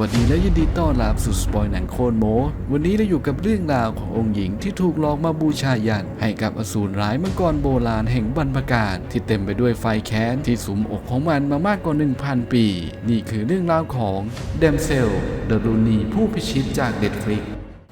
วัสดีและยินดีต้อนรับสู่สปอยหนังโคนโม วันนี้เราอยู่กับเรื่องราวขององค์หญิงที่ถูกหลอกมาบูชายัน ให้กับอสูรร้ายมังกรโบราณแห่งบรรพการที่เต็มไปด้วยไฟแค้นที่สุมอกของมันมามากกว่า 1,000 ปี นี่คือเรื่องราวของเดมเซลเดลูนีผู้พิชิตจากเด็ดฟลิก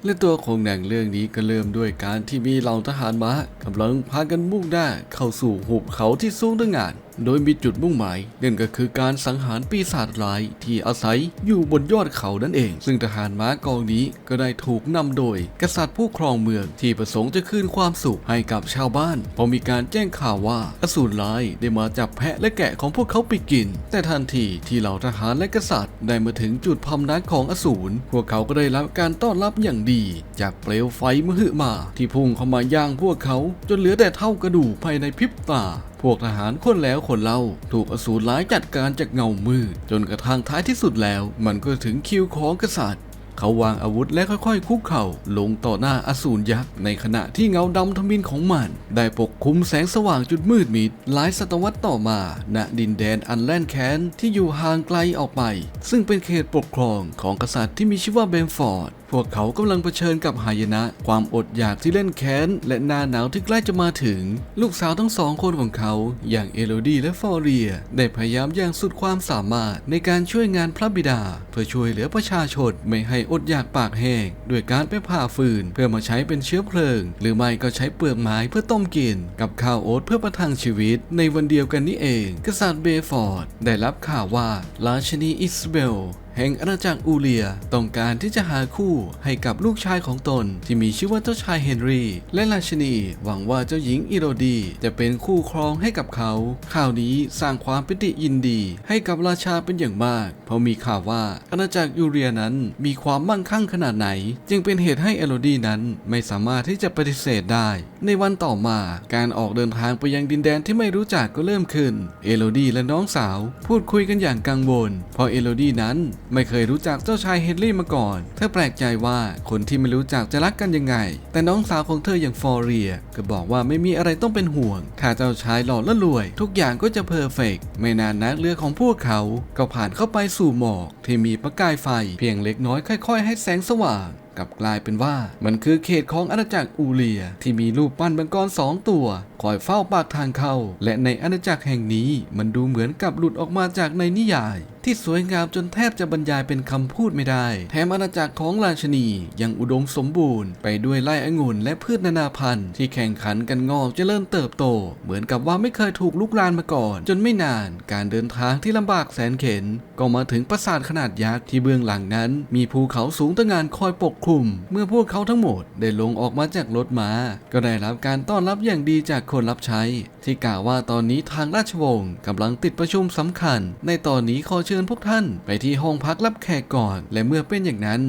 และตัวของหนังเรื่องนี้ก็เริ่มด้วยการที่มีเหล่าทหารม้ากำลังพากันมุ่งหน้าเข้าสู่หุบเขาที่สูงตั้งงาน โดยมีจุดมุ่งหมายนั่นก็คือการสังหารปีศาจร้ายที่อาศัยอยู่บนยอดเขานั่นเอง ซึ่งทหารม้ากองนี้ก็ได้ถูกนำโดย กษัตริย์ผู้ครองเมืองที่ประสงค์จะคืนความสุขให้กับชาวบ้านพอมีการแจ้งข่าวว่าอสูรร้ายได้มาจับแพะและแกะของพวกเขาไปกิน แต่ทันทีที่เหล่าทหารและกษัตริย์ ได้มาถึงจุดพำนักของอสูรพวกเขาก็ได้รับการต้อนรับอย่างดี จากเปลวไฟมหึมาที่พุ่งเข้ามาย่างพวกเขาจนเหลือแต่เท่ากระดูกภายในพริบตา พวกทหารคนแล้วคนเล่า ถูกอสูรร้ายจัดการจากเงามืดจนกระทั่งท้ายที่สุดแล้ว มันก็ถึงคิวของกษัตริย์เขาวางอาวุธและค่อยๆ คุกเข่า ลงต่อหน้าอสูรยักษ์ในขณะที่เงาดำทมินของมัน ได้ปกคลุมแสงสว่างจุดมืดมิดหลายศตวรรษต่อมา ณดินแดนอันแล่นแค้นที่อยู่ห่างไกลออกไป ซึ่งเป็นเขตปกครองของกษัตริย์ที่มีชื่อว่าเบมฟอร์ด พวกเขากำลังเผชิญกับหายนะ ความอดอยากที่เล่นแค้น และหน้าหนาวที่ใกล้จะมาถึง ลูกสาวทั้งสองคนของเขา อย่างเอโลดี้และฟอเรีย ได้พยายามอย่างสุดความสามารถในการช่วยงานพระบิดา เพื่อช่วยเหลือประชาชนไม่ให้อดอยากปากแห้งด้วยการไปผ่าฟืน เพื่อมาใช้เป็นเชื้อเพลิง หรือไม่ก็ใช้เปลือกไม้เพื่อต้มกิน กับข้าวโอ๊ตเพื่อประทังชีวิต ในวันเดียวกันนี้เอง กษัตริย์เบฟอร์ด ได้รับข่าวว่าราชินีอิสเบล แห่งอาณาจักรอูเลีย ต้องการที่จะหาคู่ให้กับลูกชายของตน ที่มีชื่อว่าเจ้าชายเฮนรี่และราชินี หวังว่าเจ้าหญิงอิโรดีจะเป็นคู่ครองให้กับเขา ข่าวนี้สร้างความปิติยินดี ให้กับราชาเป็นอย่างมาก เพราะมีข่าวว่าอาณาจักรยูเรียนั้นมีความมั่งคั่งขนาดไหน จึงเป็นเหตุให้เอโรดีนั้นไม่สามารถที่จะปฏิเสธได้ ในวันต่อมาการออกเดินทางไปยังดินแดนที่ไม่รู้จักก็เริ่มขึ้น เอโรดีและน้องสาว พูดคุยกันอย่างกังวลเพราะเอโรดีนั้น ไม่เคยรู้จักเจ้าชายเฮนรี่มาก่อน เธอแปลกใจว่าคนที่ไม่รู้จักจะรักกันยังไง แต่น้องสาวของเธออย่างฟอเรีย ก็บอกว่าไม่มีอะไรต้องเป็นห่วง ถ้าเจ้าชายหล่อและรวย ทุกอย่างก็จะเพอร์เฟกต์ไม่นานนักเรือของพวกเขา ก็ผ่านเข้าไปสู่หมอกที่มีประกายไฟ เพียงเล็กน้อยค่อย ๆ ให้แสงสว่างกลับกลายเป็นว่ามันคือเขตของอาณาจักรอูเลีย ที่มีรูปปั้นมังกรสองตัว คอยเฝ้าปากทางเข้า และในอาณาจักรแห่งนี้มันดูเหมือนกับหลุดออกมาจากในนิยาย ที่สวยงามจนแทบจะบรรยายเป็นคำพูดไม่ได้ แถมอาณาจักรของราชนียังอุดมสมบูรณ์ไปด้วยไร่องุ่นและพืชนานาพันธุ์ ที่แข่งขันกันงอกเจริญเติบโต เหมือนกับว่าไม่เคยถูกลุกลานมาก่อน จนไม่นาน การเดินทางที่ลำบากแสนเข็ญก็มาถึงปราสาทขนาดยักษ์ที่เบื้องหลังนั้น มีภูเขาสูงตะงานคอยปกคลุม เมื่อพวกเขาทั้งหมดได้ลงออกมาจากรถม้า ก็ได้รับการต้อนรับอย่างดีจากคนรับใช้ ที่กล่าวว่าตอนนี้ทางราชวงศ์กำลังติดประชุมสำคัญ ในตอนนี้ขอเชิญิญพวกท่านไปที่ห้องพักรับแขกก่อน และเมื่อเป็นอย่างนั้น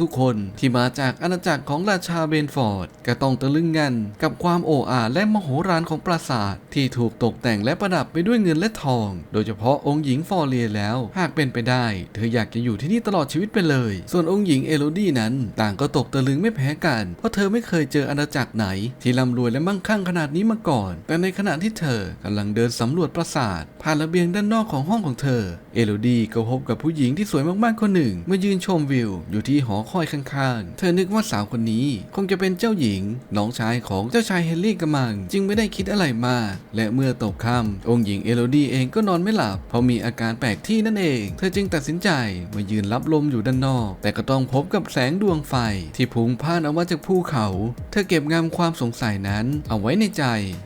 ทุกๆ คนที่มาจากอาณาจักรของราชาเบนฟอร์ด ก็ต้องตะลึงงันกับความโอ้อาและมโหฬารของปราสาท ที่ถูกตกแต่งและประดับไปด้วยเงินและทอง โดยเฉพาะองค์หญิงฟอร์เรียแล้ว หากเป็นไปได้ เธออยากจะอยู่ที่นี่ตลอดชีวิตไปเลย ส่วนองค์หญิงเอโลดี้นั้น ต่างก็ตกตะลึงไม่แพ้กัน เพราะเธอไม่เคยเจออาณาจักรไหน ที่ร่ำรวยและมั่งคั่งขนาดนี้มาก่อน แต่ในขณะที่เธอกำลังเดินสำรวจปราสาทผ่านระเบียงด้านนอกของห้องของเธอเอโลดี้ก็พบกับผู้หญิงที่สวยมากๆคนหนึ่งมายืนชมวิว อยู่ที่หอคอยข้างๆ เธอนึกว่าสาวคนนี้ คงจะเป็นเจ้าหญิง น้องชายของเจ้าชายเฮนรี่กำมัง จึงไม่ได้คิดอะไรมาก และเมื่อตกค่ำองค์หญิงเอโลดี้เองก็นอนไม่หลับ เพราะมีอาการแปลกที่นั่นเอง เธอจึงตัดสินใจมายืนรับลมอยู่ด้านนอก แต่ก็ต้องพบกับแสงดวงไฟ ที่พุ่งพ่านออกมาจากภูเขา เธอเก็บงำความสงสัยนั้น เอาไว้ในใจ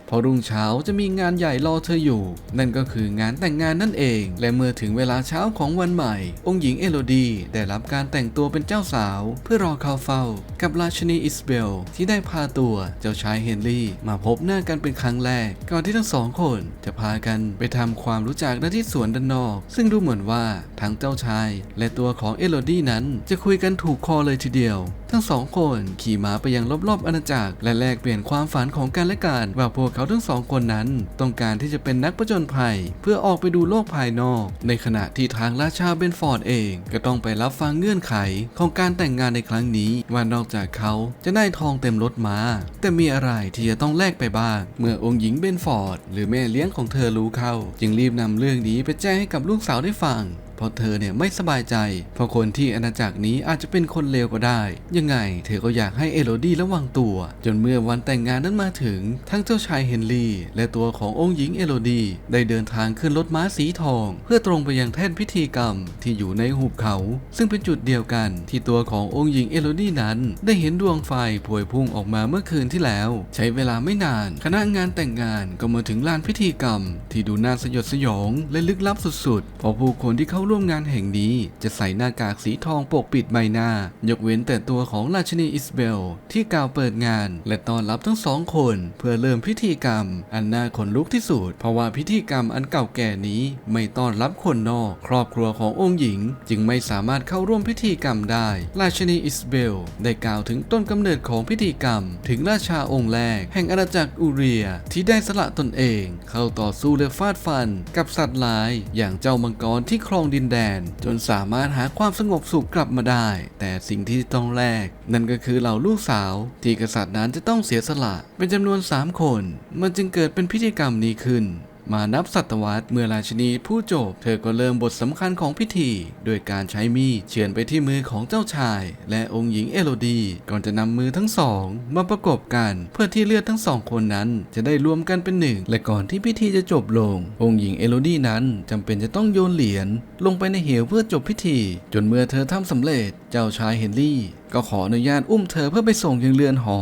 พอรุ่งเช้าจะมีงานใหญ่รอเธออยู่ นั่นก็คืองานแต่งงานนั่นเอง และเมื่อถึงเวลาเช้าช้าของวันใหม่ องค์หญิงเอโลดีได้รับการแต่งตัวเป็นเจ้าสาว เพื่อรอเข้าเฝ้า กับราชินีอิสเบล ที่ได้พาตัวเจ้าชายเฮนรี่ มาพบหน้ากันเป็นครั้งแรก ก่อนที่ทั้งสองคนจะพากันไปทำความรู้จักณที่สวนด้านนอก ซึ่งดูเหมือนว่าทั้งเจ้าชาย และตัวของเอโลดี้นั้นจะคุยกันถูกคอเลยทีเดียวทั้งสองคนขี่ม้าไปยังรอบๆอาณาจักรและแลกเปลี่ยนความฝันของกันและกันว่าพวกเขาทั้งสองคนนั้น ต้องการที่จะเป็นนักผจญภัย เพื่อออกไปดูโลกภายนอก ในขณะที่ทางราชาเบนฟอร์ดเองก็ต้องไปรับฟังเงื่อนไขของการแต่งงานในครั้งนี้ ว่านอกจากเขาจะได้ทองเต็มรถม้าแต่มีอะไรที่จะต้องแลกไปบ้าง เมื่อองค์หญิงเบนฟอร์ด หรือแม่เลี้ยงของเธอรู้เข้า จึงรีบนำเรื่องนี้ไปแจ้งให้กับลูกสาวได้ฟัง เพราะเธอเนี่ยไม่สบายใจ เพราะคนที่อาณาจักรนี้อาจจะเป็นคนเลวก็ได้ ยังไง เธอก็อยากให้เอโรดี้ระวังตัว จนเมื่อวันแต่งงานนั้นมาถึง ทั้งเจ้าชายเฮนรี่ และตัวขององค์หญิงเอโรดี้ได้เดินทางขึ้นรถม้าสีทอง เพื่อตรงไปยังแท่นพิธีกรรมที่อยู่ในหุบเขา ซึ่งเป็นจุดเดียวกันที่ตัวขององค์หญิงเอโรดี้นั้นได้เห็นดวงไฟพวยพุ่งออกมาเมื่อคืนที่แล้ว ใช้เวลาไม่นาน คณะงานแต่งงานก็มาถึงลานพิธีกรรม ที่ดูน่าสยดสยองและลึกลับสุดๆเพราะผู้คนที่เข้าร่วมงานแห่งนี้จะใส่หน้ากากสีทองปกปิดใบหน้า ยกเว้นแต่ตัวของราชินีอิสเบล ที่กล่าวเปิดงาน และต้อนรับทั้งสองคน เพื่อเริ่มพิธีกรรม อันน่าขนลุกที่สุดเพราะว่าพิธีกรรมอันเก่าแก่นี้ไม่ต้อนรับคนนอก ครอบครัวขององค์หญิง จึงไม่สามารถเข้าร่วมพิธีกรรมได้ ราชินีอิสเบล ได้กล่าวถึงต้นกำเนิดของพิธีกรรม ถึงราชาองค์แรก แห่งอาณาจักรอูเรีย ที่ได้สละตนเอง เข้าต่อสู้และฟาดฟัน กับสัตว์ร้าย อย่างเจ้ามังกรที่ครองดินแดน จนสามารถหาความสงบสุขกลับมาได้ แต่สิ่งที่ต้องแลกนั่นก็คือเหล่าลูกสาว ที่กษัตริย์นั้นจะต้องเสียสละ เป็นจำนวน 3 คน มันจึงเกิดเป็นพิธีกรรมนี้ขึ้น มานับศตวรรษเมื่อราชินีผู้จบ เธอก็เริ่มบทสำคัญของพิธี โดยการใช้มีดเฉือนไปที่มือของเจ้าชาย และองค์หญิงเอโรดี ก่อนจะนำมือทั้งสอง มาประกบกัน เพื่อที่เลือดทั้งสองคนนั้น จะได้รวมกันเป็นหนึ่ง และก่อนที่พิธีจะจบลง องค์หญิงเอโรดีนั้นจำเป็นจะต้องโยนเหรียญลงไปในเหวเพื่อจบพิธี จนเมื่อเธอทำสำเร็จ จ้าชายเฮนรี่ ก็ขออนุญาตอุ้มเธอเพื่อไปส่งยังเรือนหอ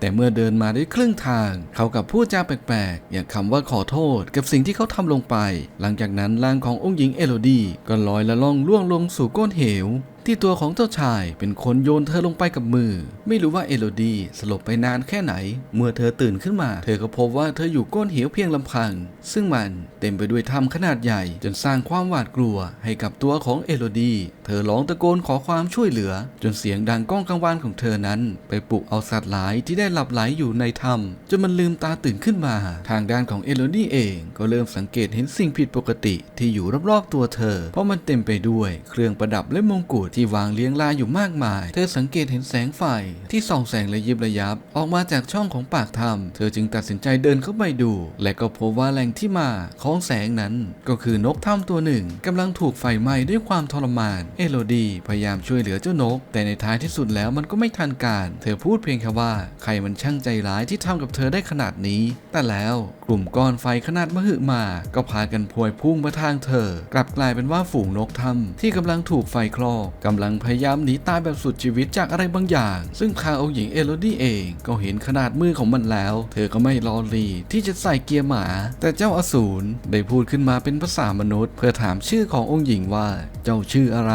แต่เมื่อเดินมาได้ครึ่งทาง เขากับพูดจาแปลกๆ อย่างคำว่าขอโทษกับสิ่งที่เขาทำลงไป หลังจากนั้นร่างขององค์หญิงเอโรดีก็ลอยละล่องล่วงลงสู่ก้นเหว ที่ตัวของเจ้าชายเป็นคนโยนเธอลงไปกับมือ ไม่รู้ว่าเอโรดีสลบไปนานแค่ไหน เมื่อเธอตื่นขึ้นมา เธอก็พบว่าเธออยู่ก้นเหวเพียงลำพัง ซึ่งมันเต็มไปด้วยถ้ำขนาดใหญ่ จนสร้างความหวาดกลัวให้กับตัวของเอโรดี เธอร้องตะโกนขอความช่วยเหลือ จนเสียงดังก้องกังวานของเธอนั้น ไปปลุกเอาสัตว์หลายที่ได้หลับไหลอยู่ในถ้ำจนมันลืมตาตื่นขึ้นมา ทางด้านของเอโรดี้เองก็เริ่มสังเกตเห็นสิ่งผิดปกติที่อยู่รอบๆตัวเธอ เพราะมันเต็มไปด้วยเครื่องประดับและมงกุฎที่วางเรียงรายอยู่มากมาย เธอสังเกตเห็นแสงไฟที่ส่องแสงระยิบระยับ ออกมาจากช่องของปากถ้ำเธอจึงตัดสินใจเดินเข้าไปดู และก็พบว่าแหล่งที่มาของแสงนั้น ก็คือนกถ้ำตัวหนึ่งกำลังถูกไฟไหม้ด้วยความทรมาน เอโรดีพยายามช่วยเหลือเจ้านก แต่ในท้ายที่สุดแล้วมันก็ไม่ทันการ เธอพูดเพียงแค่ว่าใครมันช่างใจร้ายที่ทำกับเธอได้ขนาดนี้ แต่แล้วกลุ่มก้อนไฟขนาดมหึมา ก็พากันพวยพุ่งมาทางเธอ กลับกลายเป็นว่าฝูงนกถ้ำที่กำลังถูกไฟคลอกกำลังพยายามหนีตายแบบสุดชีวิตจากอะไรบางอย่าง ซึ่งทางองหญิงเอโรดี้เองก็เห็นขนาดมือของมันแล้ว เธอก็ไม่รอรีที่จะใส่เกียร์หมา แต่เจ้าอสูรได้พูดขึ้นมาเป็นภาษามนุษย์ เพื่อถามชื่อขององค์หญิงว่า เจ้าชื่ออะไร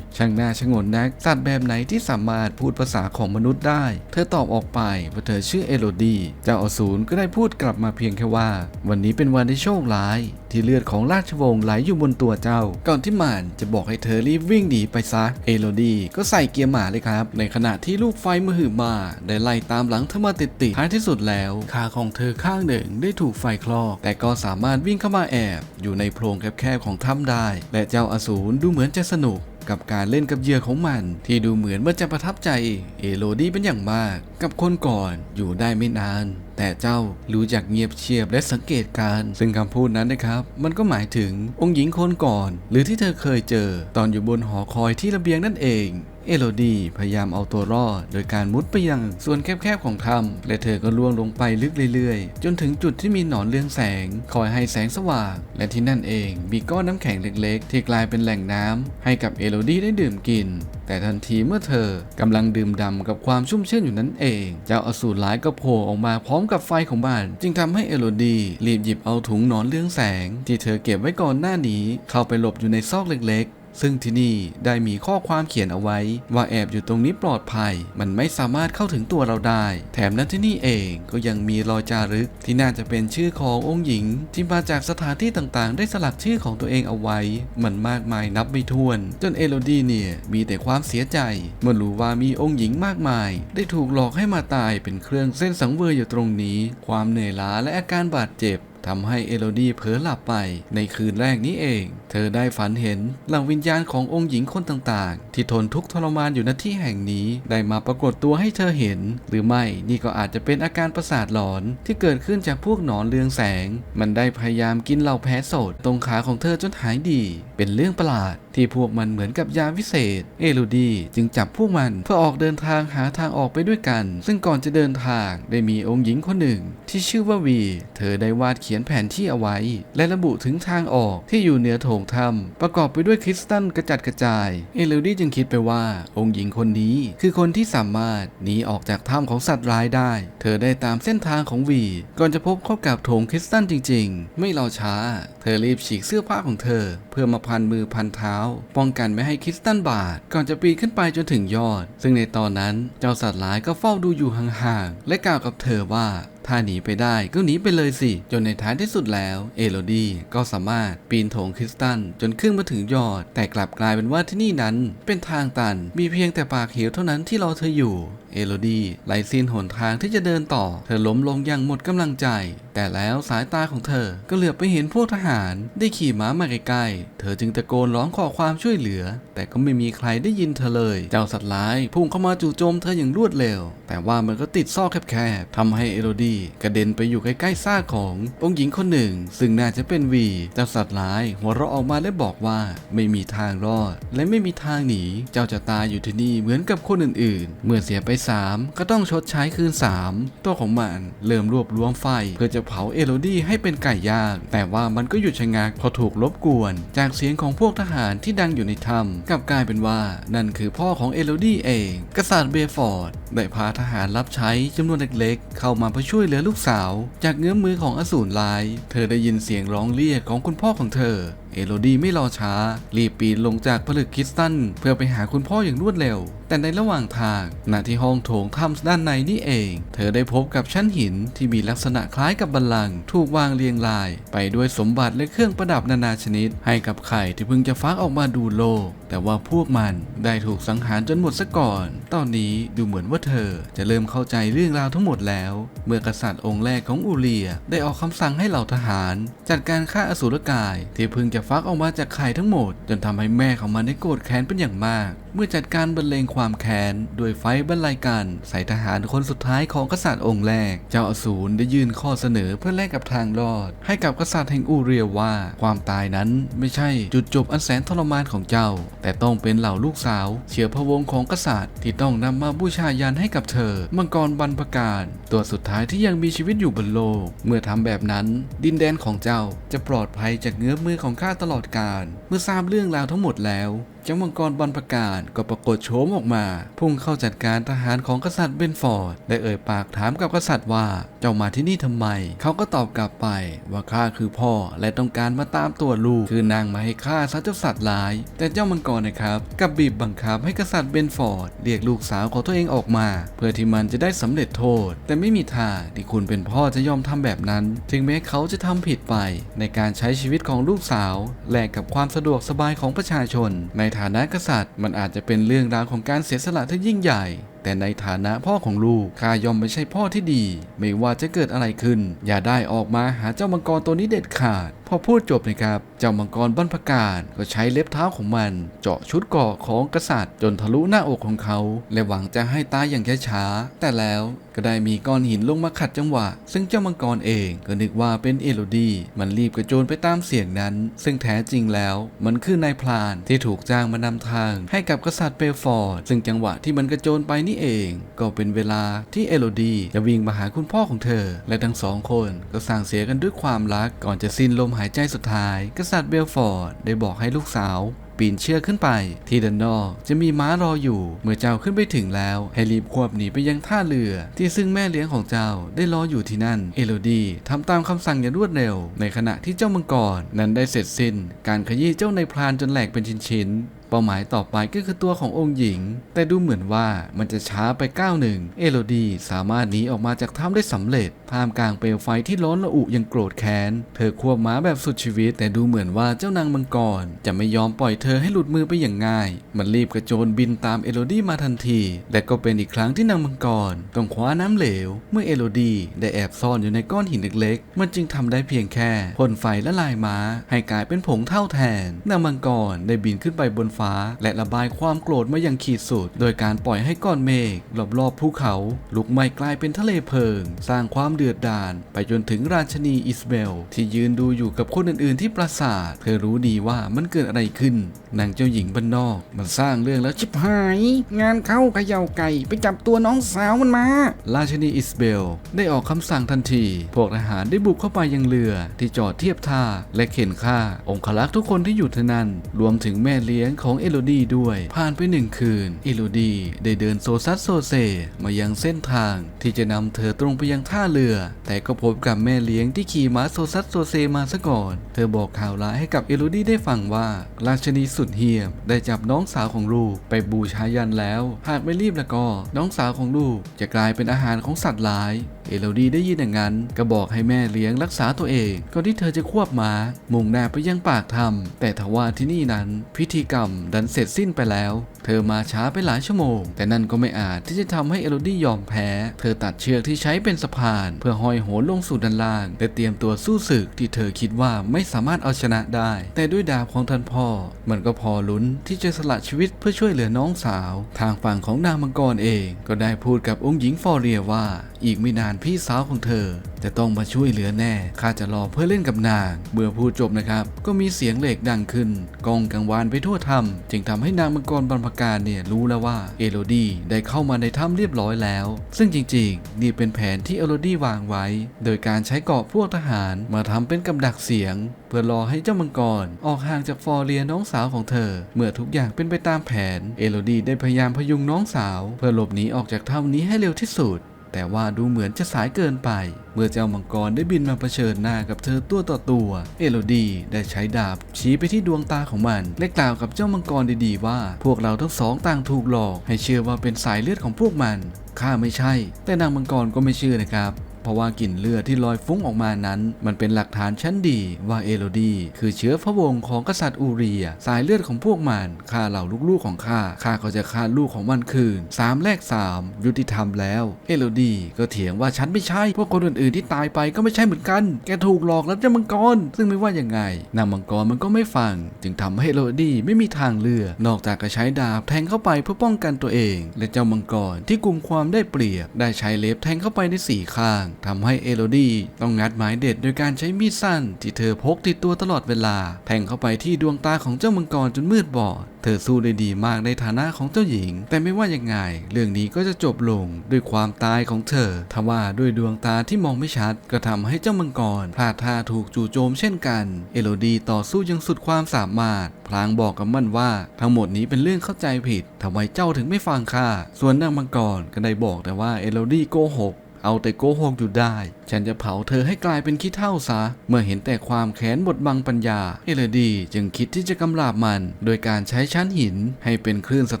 ช่างน่าชงนนักสัตว์แบบไหนที่สามารถพูดภาษาของมนุษย์ได้ เธอตอบออกไปว่าเธอชื่อเอโรดี้เจ้าอสูรก็ได้พูดกลับมาเพียงแค่ว่า วันนี้เป็นวันที่โชคร้าย ที่เลือดของราชวงศ์ไหลอยู่บนตัวเจ้า ก่อนที่มันจะบอกให้เธอรีบวิ่งหนีไปซะเอโรดี้ก็ใส่เกียร์หมาเลยครับ ในขณะที่ลูกไฟมือหึมาได้ไล่ตามหลังเธอมาติดติดๆท้ายที่สุดแล้วขาของเธอข้างหนึ่งได้ถูกไฟคลอก แต่ก็สามารถวิ่งเข้ามาแอบ อยู่ในโพรงแคบๆของถ้ำได้ และเจ้าอสูรดูเหมือนจะสนุกกับการเล่นกับเหยื่อของมัน ที่ดูเหมือนว่าจะประทับใจ เอโรดี้เป็นอย่างมาก กับคนก่อนอยู่ได้ไม่นาน แต่เจ้ารู้จักเงียบเชียบและสังเกตการ ซึ่งคำพูดนั้นนะครับ มันก็หมายถึงองค์หญิงคนก่อน หรือที่เธอเคยเจอ ตอนอยู่บนหอคอยที่ระเบียงนั่นเอง เอโรดีพยายามเอาตัวรอด โดยการมุดไปยังส่วนแคบๆของถ้ำและเธอก็ล่วงลงไปลึกเรื่อยๆ จนถึงจุดที่มีหนอนเรืองแสง คอยให้แสงสว่าง และที่นั่นเองมีก้อนน้ำแข็งเล็กๆ ที่กลายเป็นแหล่งน้ำให้กับเอโรดีได้ดื่มกิน แต่ทันทีเมื่อเธอกำลังดื่มด่ำกับความชุ่มชื่นอยู่นั้นเอง เจ้าอสูรร้ายก็โผล่ออกมาพร้อมกับไฟของมันจึงทำให้เอโรดีรีบหยิบเอาถุงหนอนเรืองแสง ที่เธอเก็บไว้ก่อนหน้านี้ เข้าไปหลบอยู่ในซอกเล็กๆ ซึ่งที่นี่ได้มีข้อความเขียนเอาไว้ ว่าแอบอยู่ตรงนี้ปลอดภัย มันไม่สามารถเข้าถึงตัวเราได้ แถมนั้นที่นี่เองก็ยังมีรอยจารึก ที่น่าจะเป็นชื่อขององค์หญิง ที่มาจากสถานที่ต่างๆ ได้สลักชื่อของตัวเองเอาไว้ มันมากมายนับไม่ถ้วน จนเอโรดี้เนี่ยมีแต่ความเสียใจเมื่อรู้ว่ามีองค์หญิงมากมาย ได้ถูกหลอกให้มาตายเป็นเครื่องเส้นสังเวยอยู่ตรงนี้ ความเหนื่อยล้าและอาการบาดเจ็บ ทำให้เอโลดี้เผลอหลับไปในคืนแรกนี้เอง เธอได้ฝันเห็นเหล่าวิญญาณขององค์หญิงคนต่างๆ ที่ทนทุกข์ทรมานอยู่ณที่แห่งนี้ได้มาปรากฏตัวให้เธอเห็น หรือไม่นี่ก็อาจจะเป็นอาการประสาทหลอนที่เกิดขึ้นจากพวกหนอนเรืองแสง มันได้พยายามกินเหล่าแพ้สดตรงขาของเธอจนหายดี เป็นเรื่องประหลาด ที่พวกมันเหมือนกับยาวิเศษ เอลูดี้จึงจับพวกมันเพื่อออกเดินทางหาทางออกไปด้วยกัน ซึ่งก่อนจะเดินทางได้มีองค์หญิงคนหนึ่ง ที่ชื่อว่าวี เธอได้วาดเขียนแผนที่เอาไว้ และระบุถึงทางออกที่อยู่เหนือโถงถ้ำประกอบไปด้วยคริสตัลกระจัดกระจาย เอลูดี้จึงคิดไปว่า องค์หญิงคนนี้คือคนที่สามารถหนีออกจากถ้ำของสัตว์ร้ายได้ เธอได้ตามเส้นทางของวี ก่อนจะพบเข้ากับโถงคริสตัลจริง ๆ ไม่รอช้า เธอรีบฉีกเสื้อผ้าของเธอ เพื่อมาพันมือพันเท้าป้องกันไม่ให้คริสตัลบาดก่อนจะปีนขึ้นไปจนถึงยอด ซึ่งในตอนนั้นเจ้าสัตว์ร้ายก็เฝ้าดูอยู่ห่างๆและกล่าวกับเธอว่า ถ้าหนีไปได้ก็หนีไปเลยสิ จนในท้ายที่สุดแล้ว เอโลดี้ก็สามารถปีนโถงคริสตัลจนขึ้นมาถึงยอด แต่กลับกลายเป็นว่าที่นี่นั้น เป็นทางตัน มีเพียงแต่ปากเหวเท่านั้นที่รอเธออยู่ เอโลดี้ไร้สิ้นหนทางที่จะเดินต่อ เธอล้มลงอย่างหมดกำลังใจ แต่แล้วสายตาของเธอก็เหลือบไปเห็นพวกทหารได้ขี่ม้ามาใกล้ๆ เธอจึงตะโกนร้องขอความช่วยเหลือ แต่ก็ไม่มีใครได้ยินเธอเลย เจ้าสัตว์ร้ายพุ่งเข้ามาจู่โจมเธออย่างรวดเร็ว แต่ว่ามันก็ติดซอกแคบๆทำให้เอโลดี้กระเด็นไปอยู่ใกล้ๆซากขององค์หญิงคนหนึ่ง ซึ่งน่าจะเป็นวีเจ้าสัตว์ร้าย หัวเราะออกมาและบอกว่าไม่มีทางรอด และไม่มีทางหนีเจ้าจะตายอยู่ที่นี่เหมือนกับคนอื่นๆ เมื่อเสียไปสามก็ต้องชดใช้คืนสามตัวของมันเริ่มรวบรวมไฟ เพื่อจะเผาเอโลดี้ให้เป็นไก่ย่างแต่ว่ามันก็หยุดชะงักเพอถูกรบกวน จากเสียงของพวกทหารที่ดังอยู่ในถ้ำกลับกลายเป็นว่า นั่นคือพ่อของเอโลดี้เอง กษัตริย์เบฟอร์ดได้พาทหารรับใช้จำนวนเล็กๆ เข้ามาเพื่อช่วยวยเหลือลูกสาว จากเงื้อมมือของอสูรร้าย เธอได้ยินเสียงร้องเรียกของคุณพ่อของเธอ เอโลดี้ไม่รอช้า รีบปีนลงจากผลึกคริสตัลเพื่อไปหาคุณพ่ออย่างรวดเร็ว แต่ในระหว่างทางณที่ห้องโถงถ้ำด้านในนี่เอง เธอได้พบกับชั้นหินที่มีลักษณะคล้ายกับบัลลังก์ถูกวางเรียงราย ไปด้วยสมบัติและเครื่องประดับนานาชนิด ให้กับไข่ที่เพิ่งจะฟักออกมาดูโลก แต่ว่าพวกมันได้ถูกสังหารจนหมดซะก่อน ตอนนี้ดูเหมือนว่าเธอจะเริ่มเข้าใจเรื่องราวทั้งหมดแล้ว เมื่อกษัตริย์องค์แรกของอูเรียได้ออกคำสั่งให้เหล่าทหาร จัดการฆ่าอสูรกายที่เพิ่งจะฟักออกมาจากไข่ทั้งหมด จนทำให้แม่ของมันได้โกรธแค้นเป็นอย่างมาก เมื่อจัดการบรรเลงความแค้นด้วยไฟบรรลัยกันใส่ทหารคนสุดท้ายของกษัตริย์องค์แรก เจ้าอสูรได้ยื่นข้อเสนอเพื่อแลกกับทางรอด ให้กับกษัตริย์แห่งอูเรียว่า ความตายนั้นไม่ใช่จุดจบอันแสนทรมานของเจ้า แต่ต้องเป็นเหล่าลูกสาว เชื้อพระวงศ์ของกษัตริย์ ที่ต้องนำมาบูชายันให้กับเธอ มังกรบรรพการตัวสุดท้ายที่ยังมีชีวิตอยู่บนโลก เมื่อทำแบบนั้น ดินแดนของเจ้าจะปลอดภัยจากเงื้อมือของข้าตลอดกาลเมื่อทราบเรื่องราวทั้งหมดแล้ว เจ้ามังกรบรรพการก็ปรากฏโฉมออกมา พุ่งเข้าจัดการทหารของกษัตริย์เบนฟอร์ดได้เอ่ยปากถามกับกษัตริย์ว่าเจ้ามาที่นี่ทำไม เขาก็ตอบกลับไปว่าข้าคือพ่อและต้องการมาตามตัวลูก คือนางมาให้ฆ่าซะเจ้าสัตว์ร้าย แต่เจ้ามังกรนะครับกับบีบบังคับให้กษัตริย์เบนฟอร์ดเรียกลูกสาวของตัวเองออกมา เพื่อที่มันจะได้สำเร็จโทษ แต่ไม่มีทางที่คุณเป็นพ่อจะยอมทำแบบนั้น ถึงแม้เขาจะทำผิดไป ในการใช้ชีวิตของลูกสาวแลกกับความสะดวกสบายของประชาชนในฐานะกษัตริย์ มันอาจจะเป็นเรื่องราวของการเสียสละที่ยิ่งใหญ่ แต่ในฐานะพ่อของลูกข้ายอมไม่ใช่พ่อที่ดี ไม่ว่าจะเกิดอะไรขึ้น อย่าได้ออกมาหาเจ้ามังกรตัวนี้เด็ดขาด พอพูดจบนะครับ เจ้ามังกรบรรพการก็ใช้เล็บเท้าของมัน เจาะชุดเกราะของกษัตริย์ จนทะลุหน้าอกของเขา และหวังจะให้ตายอย่างช้าๆแต่แล้วก็ได้มีก้อนหินลงมาขัดจังหวะ ซึ่งเจ้ามังกรเองก็นึกว่าเป็นเอโลดีมันรีบกระโจนไปตามเสียงนั้น ซึ่งแท้จริงแล้วมันคือนายพลานที่ถูกจ้างมานำทาง ให้กับกษัตริย์เปลฟอร์ด ซึ่งจังหวะที่มันกระโจนไปนี่เองก็เป็นเวลาที่เอโลดีจะวิ่งมาหาคุณพ่อของเธอ และทั้งสองคนก็สั่งเสียกันด้วยความรักก่อนจะสิ้นลมหายใจสุดท้าย กษัตริย์เบลฟอร์ดได้บอกให้ลูกสาวปีนเชือกขึ้นไป ที่ด้านนอกจะมีม้ารออยู่ เมื่อเจ้าขึ้นไปถึงแล้ว ให้รีบควบหนีไปยังท่าเรือ ที่ซึ่งแม่เลี้ยงของเจ้าได้รออยู่ที่นั่น เอโลดีทำตามคำสั่งอย่างรวดเร็ว ในขณะที่เจ้ามังกรนั้นได้เสร็จสิ้น การขยี้เจ้าในพรานจนแหลกเป็นชิ้นๆ เป้าหมายต่อไปก็คือตัวขององค์หญิง แต่ดูเหมือนว่ามันจะช้าไปก้าวหนึ่ง เอโลดีสามารถหนีออกมาจากถ้ำได้สำเร็จ ท่ามกลางเปลวไฟที่ร้อนระอุยังโกรธแค้น เธอควบม้าแบบสุดชีวิต แต่ดูเหมือนว่าเจ้านางมังกร จะไม่ยอมปล่อยเธอให้หลุดมือไปอย่างง่าย มันรีบกระโจนบินตามเอโลดีมาทันที และก็เป็นอีกครั้งที่นางมังกรต้องคว้าน้ำเหลว เมื่อเอโลดีได้แอบซ่อนอยู่ในก้อนหินเล็กๆ มันจึงทำได้เพียงแค่พ่นไฟและลายม้า ให้กลายเป็นผงเท่าแทน นางมังกรได้บินขึ้นไปบนฟ้า และระบายความโกรธมาอย่างขีดสุด โดยการปล่อยให้ก้อนเมฆรอบๆภูเขา ลุกไหม้กลายเป็นทะเลเพลิง สร้างความเดือดดาลไปจนถึงราชนีอิสเบล ที่ยืนดูอยู่กับคนอื่นๆที่ปราสาท เธอรู้ดีว่ามันเกิดอะไรขึ้นนางเจ้าหญิงบ้านนอก มันสร้างเรื่องแล้วชิบหาย งานเข้าเขย่าไก่ไปจับตัวน้องสาวมันมา ราชนีอิสเบล ได้ออกคำสั่งทันที พวกทหารได้บุกเข้าไปยังเรือที่จอดเทียบท่าและเข็นฆ่า องครักษ์ทุกคนที่อยู่ที่นั่น รวมถึงแม่เลี้ยงของเอโลดีด้วย ผ่านไปหนึ่งคืน เอโลดีได้เดินโซซัสโซเซมายังเส้นทางที่จะนำเธอตรงไปยังท่าเรือ แต่ก็พบกับแม่เลี้ยงที่ขี่ม้าโซซัสโซเซมาซะก่อน เธอบอกข่าวร้ายให้กับเอโลดีได้ฟังว่า ราชนีสุดเฮียมได้จับน้องสาวของลูกไปบูชายันแล้ว หากไม่รีบแล้วก็ น้องสาวของลูกจะกลายเป็นอาหารของสัตว์ร้าย เอโลดีได้ยินอย่างนั้นก็บอกให้แม่เลี้ยงรักษาตัวเองก่อนที่เธอจะควบม้ามุ่งหน้าไปยังปากถ้ำแต่ทว่าที่นี่นั้น พิธีกรรมดันเสร็จสิ้นไปแล้ว เธอมาช้าไปหลายชั่วโมง แต่นั่นก็ไม่อาจที่จะทำให้เอโลดี้ยอมแพ้ เธอตัดเชือกที่ใช้เป็นสะพาน เพื่อห้อยโหนลงสู่ด้านล่าง และเตรียมตัวสู้ศึกที่เธอคิดว่าไม่สามารถเอาชนะได้ แต่ด้วยดาบของท่านพ่อ มันก็พอลุ้นที่จะสละชีวิตเพื่อช่วยเหลือน้องสาว ทางฝั่งของนางมังกรเอง ก็ได้พูดกับองค์หญิงฟอเรียว่า อีกไม่นานพี่สาวของเธอ จะต้องมาช่วยเหลือแน่ข้าจะรอเพื่อเล่นกับนาง เมื่อพูดจบนะครับ ก็มีเสียงเหล็กดังขึ้นกองกังวานไปทั่วถ้ำจึงทำให้นางมังกรบรรพการเนี่ยรู้แล้วว่าเอโรดี้ได้เข้ามาในถ้ำเรียบร้อยแล้ว ซึ่งจริงๆ นี่เป็นแผนที่เอโรดี้วางไว้ โดยการใช้เกาะพวกทหารมาทำเป็นกำดักเสียง เพื่อรอให้เจ้ามังกรออกห่างจากฟอร์เรียน้องสาวของเธอ เมื่อทุกอย่างเป็นไปตามแผนเอโรดี้ได้พยายามพยุงน้องสาว เพื่อหลบหนีออกจากถ้ำนี้ให้เร็วที่สุด แต่ว่าดูเหมือนจะสายเกินไป เมื่อเจ้ามังกรได้บินมาเผชิญหน้ากับเธอตัวต่อตัว เอโลดีได้ใช้ดาบ ชี้ไปที่ดวงตาของมัน และกล่าวกับเจ้ามังกรดีๆว่า พวกเราทั้งสองต่างถูกหลอก ให้เชื่อว่าเป็นสายเลือดของพวกมันข้าไม่ใช่ แต่นางมังกรก็ไม่เชื่อนะครับ เพราะว่ากลิ่นเลือดที่ลอยฟุ้งออกมานั้น มันเป็นหลักฐานชั้นดีว่าเอโลดีคือเชื้อพระวงศ์ของกษัตริย์อูเรีย สายเลือดของพวกมันฆ่าเหล่าลูกๆของข้าข้าก็จะฆ่าลูกของมันคืนสามแลกสามยุติธรรมแล้ว เอโลดีก็เถียงว่าฉันไม่ใช่พวกคนอื่นๆที่ตายไปก็ไม่ใช่เหมือนกัน แกถูกหลอกแล้วเจ้ามังกร ซึ่งไม่ว่ายังไง นางมังกรมันก็ไม่ฟัง จึงทำให้เอโลดีไม่มีทางเลือกนอกจากจะใช้ดาบแทงเข้าไปเพื่อป้องกันตัวเอง และเจ้ามังกรที่กลุ่มความได้เปรียบได้ใช้เล็บแทงเข้าไปในสี่ข้างทำให้เอโลดีต้องงัดหมายเด็ดโดยการใช้มีดสั้น ที่เธอพกติดตัวตลอดเวลา แทงเข้าไปที่ดวงตาของเจ้ามังกรจนมืดบอดเธอสู้ได้ดีมากในฐานะของเจ้าหญิง แต่ไม่ว่ายังไง เรื่องนี้ก็จะจบลงด้วยความตายของเธอทว่าด้วยดวงตาที่มองไม่ชัด ก็ทำให้เจ้ามังกรพลาดท่าถูกจู่โจมเช่นกัน เอโลดีต่อสู้ยังสุดความสามารถ พลางบอกกับมันว่า ทั้งหมดนี้เป็นเรื่องเข้าใจผิดทำไมเจ้าถึงไม่ฟังข้าส่วนนางมังกรก็ได้บอกแต่ว่าเอโลดีโกหก เอาแต่โกหกอยู่ได้ ฉันจะเผาเธอให้กลายเป็นขี้เท่าซะ เมื่อเห็นแต่ความแค้นบดบังปัญญา เอเลดีจึงคิดที่จะกำราบมัน โดยการใช้ชั้นหินให้เป็นคลื่นสะ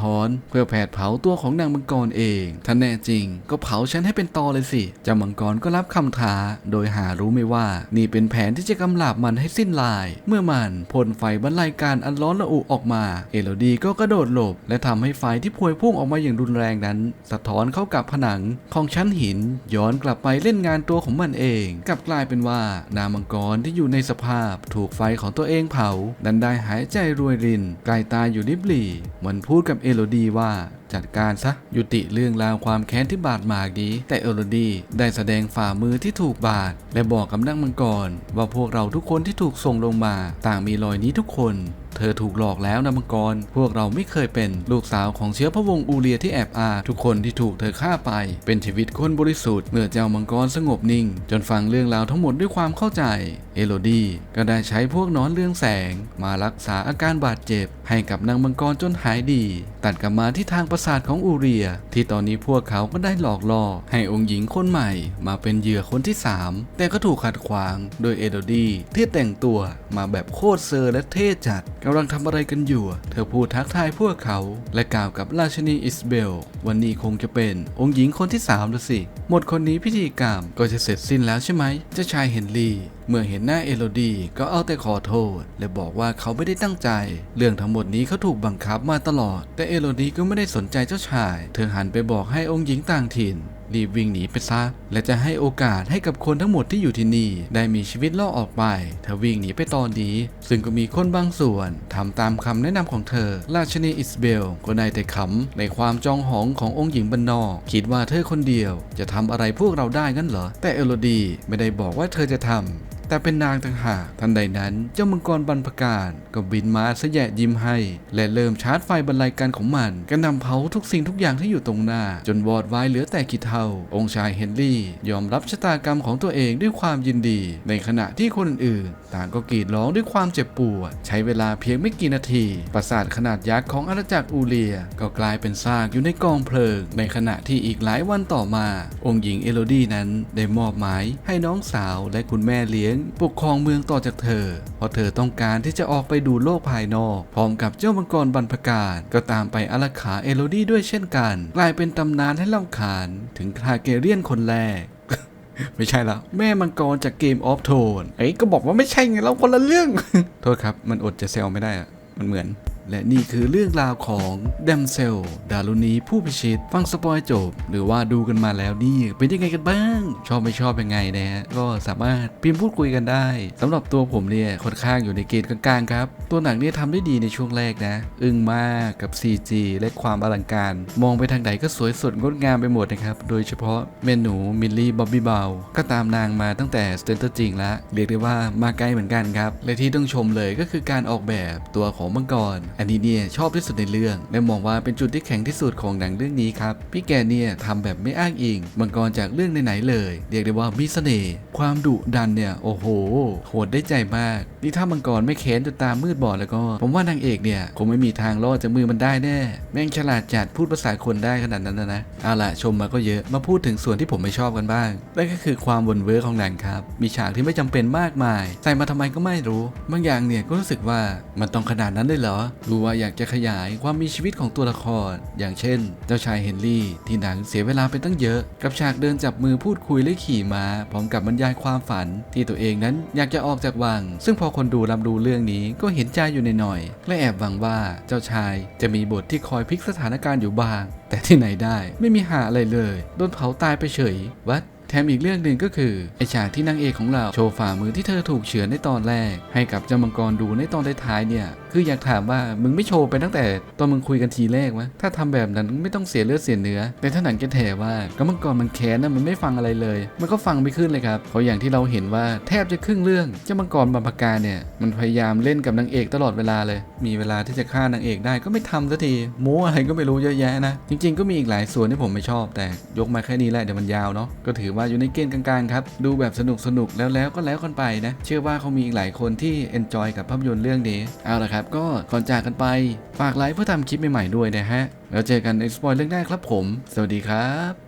ท้อน เพื่อแผดเผาตัวของนางมังกรเองถ้าแน่จริง ก็เผาฉันให้เป็นตอเลยสิเจ้ามังกรก็รับคำท้า โดยหารู้ไม่ว่า นี่เป็นแผนที่จะกำราบมันให้สิ้นลาย เมื่อมันพ่นไฟบรรลัยการอันร้อนระอุออกมา เอโลดีก็กระโดดหลบ และทำให้ไฟที่พวยพุ่งออกมาอย่างรุนแรงนั้น สะท้อนเข้ากับผนังของชั้นหินย้อนกลับไปเล่นงานตัวของมันเองกลับกลายเป็นว่า นางมังกรที่อยู่ในสภาพถูกไฟของตัวเองเผา ดันได้หายใจรวยรินกลายตายอยู่ริบหรี่มันพูดกับเอโลดีว่าจัดการซะยุติเรื่องราวความแค้นที่บาดหมางดีแต่เอโลดีได้แสดงฝ่ามือที่ถูกบาดและบอกกับนางมังกรว่าพวกเราทุกคนที่ถูกส่งลงมา ต่างมีรอยนี้ทุกคน เธอถูกหลอกแล้วนะมังกร พวกเราไม่เคยเป็นลูกสาวของเชื้อพระวงศ์อูเรียที่แอบอาทุกคนที่ถูกเธอฆ่าไป เป็นชีวิตคนบริสุทธิ์เมื่อเจ้ามังกรสงบนิ่ง จนฟังเรื่องราวทั้งหมดด้วยความเข้าใจ เอโลดี้ก็ได้ใช้พวกนอนเรืองแสง มารักษาอาการบาดเจ็บ ให้กับนางมังกรจนหายดี ตัดกลับมาที่ทางปราสาทของอูเรีย ที่ตอนนี้พวกเขาก็ได้หลอกล่อ ให้องค์หญิงคนใหม่ มาเป็นเหยื่อคนที่ 3 แต่ก็ถูกขัดขวาง โดยเอโลดี้ที่แต่งตัวมาแบบโคตรเซอร์และเท่จัดกำลังทำอะไรกันอยู่ เธอพูดทักทายพวกเขา และกล่าวกับราชินีอิสเบล วันนี้คงจะเป็นองค์หญิงคนที่3แล้วสิ หมดคนนี้พิธีกรรมก็จะเสร็จสิ้นแล้วใช่ไหมเจ้าชายเฮนรี่ เมื่อเห็นหน้าเอโลดีก็เอาแต่ขอโทษ และบอกว่าเขาไม่ได้ตั้งใจ เรื่องทั้งหมดนี้เขาถูกบังคับมาตลอด แต่เอโลดีก็ไม่ได้สนใจเจ้าชาย เธอหันไปบอกให้องค์หญิงต่างถิ่น รีบวิ่งหนีไปซะ และจะให้โอกาสให้กับคนทั้งหมดที่อยู่ที่นี่ ได้มีชีวิตรอดออกไป เธอวิ่งหนีไปตอนนี้ ซึ่งก็มีคนบางส่วนทำตามคำแนะนำของเธอ ราชนีอิสเบลก็ได้แต่ขำในความจองหองขององค์หญิงบรรนอก คิดว่าเธอคนเดียว จะทำอะไรพวกเราได้งั้นเหรอ แต่เอโลดีไม่ได้บอกว่าเธอจะทำ แต่เป็นนางต่างหากทันใดนั้น เจ้ามังกรบรรพการก็บินมาสะแยะยิ้มให้ และเริ่มชาร์จไฟบรรลัยกันของมันกระนำเผาทุกสิ่งทุกอย่างที่อยู่ตรงหน้า จนวอดวายเหลือแต่ขี้เทาองค์ชายเฮนรี่ ยอมรับชะตากรรมของตัวเองด้วยความยินดี ในขณะที่คนอื่นๆต่างก็กรีดร้องด้วยความเจ็บปวด ใช้เวลาเพียงไม่กี่นาที ปราสาทขนาดยักษ์ของอาณาจักรอูเลีย ก็กลายเป็นซากอยู่ในกองเพลิง ในขณะที่อีกหลายวันต่อมา องค์หญิงเอโลดี้นั้นได้มอบหมายให้น้องสาวและคุณแม่เลี้ยงปกครองเมืองต่อจากเธอ เพราะเธอต้องการที่จะออกไปดูโลกภายนอก พร้อมกับเจ้ามังกรบรรพการก็ตามไปอารักขาเอโลดี้ด้วยเช่นกัน กลายเป็นตำนานให้เล่าขานถึงคาเกเรียนคนแรกไม่ใช่แล้วแม่มังกรจากเกมออฟโทนไอ้ยก็บอกว่าไม่ใช่ไงเราคนละเรื่อง โทษครับ มันอดจะแซวไม่ได้อะมันเหมือน และนี่คือเรื่องราวของเดมเซล ดารุณีผู้พิชิต ฟังสปอยจบ หรือว่าดูกันมาแล้วนี่เป็นยังไงกันบ้าง ชอบไม่ชอบยังไงนะฮะก็สามารถพิมพ์พูดคุยกันได้สำหรับตัวผมเนี่ยค่อนข้างอยู่ในเกณฑ์กลางๆครับ ตัวหนังเนี่ยทำได้ดีในช่วงแรกนะ อึ้งมากกับ CG และความอลังการ มองไปทางไหนก็สวยสดงดงามไปหมดนะครับ โดยเฉพาะเมนูมิลลี่บ๊อบบี้เบลก็ตามนางมาตั้งแต่สเตนเตอร์จริงแล้วเรียกได้ว่ามาไกลเหมือนกันครับและที่ต้องชมเลยก็คือการออกแบบตัวของมังกรอันนี้เนี่ยชอบที่สุดในเรื่อง และมองว่าเป็นจุดที่แข็งที่สุดของหนังเรื่องนี้ครับ พี่แกเนี่ยทำแบบไม่อ้างอิงมังกรจากเรื่องไหนๆเลย เรียกได้ว่ามีเสน่ห์ความดุดันเนี่ยโอ้โหโหดได้ใจมากนี่ถ้ามังกรไม่แค้นจนตามืดบอดแล้วก็ ผมว่านางเอกเนี่ยคงไม่มีทางรอดจากมือมันได้แน่ แม่งฉลาดจัดพูดภาษาคนได้ขนาดนั้นนะนะเอาล่ะชมมาก็เยอะมาพูดถึงส่วนที่ผมไม่ชอบกันบ้างนั่นก็คือความวนเวอร์ของหนังครับ มีฉากที่ไม่จำเป็นมากมาย ใส่มาทำไมก็ไม่รู้ บางอย่างเนี่ยก็รู้สึกว่ามันต้องขนาดนั้นเลยเหรอรู้ว่าอยากจะขยายความมีชีวิตของตัวละคร อย่างเช่น เจ้าชายเฮนรี่ ที่หนังเสียเวลาไปตั้งเยอะ กับฉากเดินจับมือพูดคุยและขี่ม้าพร้อมกับบรรยายความฝัน ที่ตัวเองนั้นอยากจะออกจากวัง ซึ่งพอคนดูรับรู้เรื่องนี้ก็เห็นใจอยู่ในหน่อยๆและแอบหวังว่าเจ้าชายจะมีบทที่คอยพลิกสถานการณ์อยู่บ้าง แต่ที่ไหนได้ไม่มีหาอะไรเลยโดนเผาตายไปเฉยวัดแถมอีกเรื่องหนึ่งก็คือไอฉากที่นางเอกของเราโชว์ฝ่ามือที่เธอถูกเฉือนในตอนแรก ให้กับเจ้ามังกรดูในตอนท้ายๆเนี่ยคืออยากถามว่ามึงไม่โชว์ไปตั้งแต่ตอนมึงคุยกันทีแรกวะถ้าทำแบบนั้นไม่ต้องเสียเลือดเสียเนื้อ แต่ถ้าหนังจะแถว่าก็มังกรมันแค้นนะมันไม่ฟังอะไรเลย มันก็ฟังไม่ขึ้นเลยครับเพราะอย่างที่เราเห็นว่าแทบจะครึ่งเรื่องเจ้ามังกรบัมพการเนี่ยมันพยายามเล่นกับนางเอกตลอดเวลาเลย มีเวลาที่จะฆ่านางเอกได้ก็ไม่ทำสักทีโม้อะไรก็ไม่รู้เยอะแยะนะ จริง ๆ ก็มีอีกหลายส่วนที่ผมไม่ชอบ แต่ยกมาแค่นี้แหละเดี๋ยวมันยาวเนาะก็ถือว่าอยู่ในเกณฑ์กลางๆครับดูแบบสนุกสนุกแล้วแล้วก็แล้วกันไปนะเชื่อว่าเขามีอีกหลายคนที่เอนจอยกับภาพยนตร์เรื่องนี้เอาละครับ ก็ก่อนจากกันไป ฝากไลค์เพื่อทำคลิปใหม่ๆด้วยนะฮะ แล้วเจอกันในสปอยเรื่องหน้าครับผม สวัสดีครับ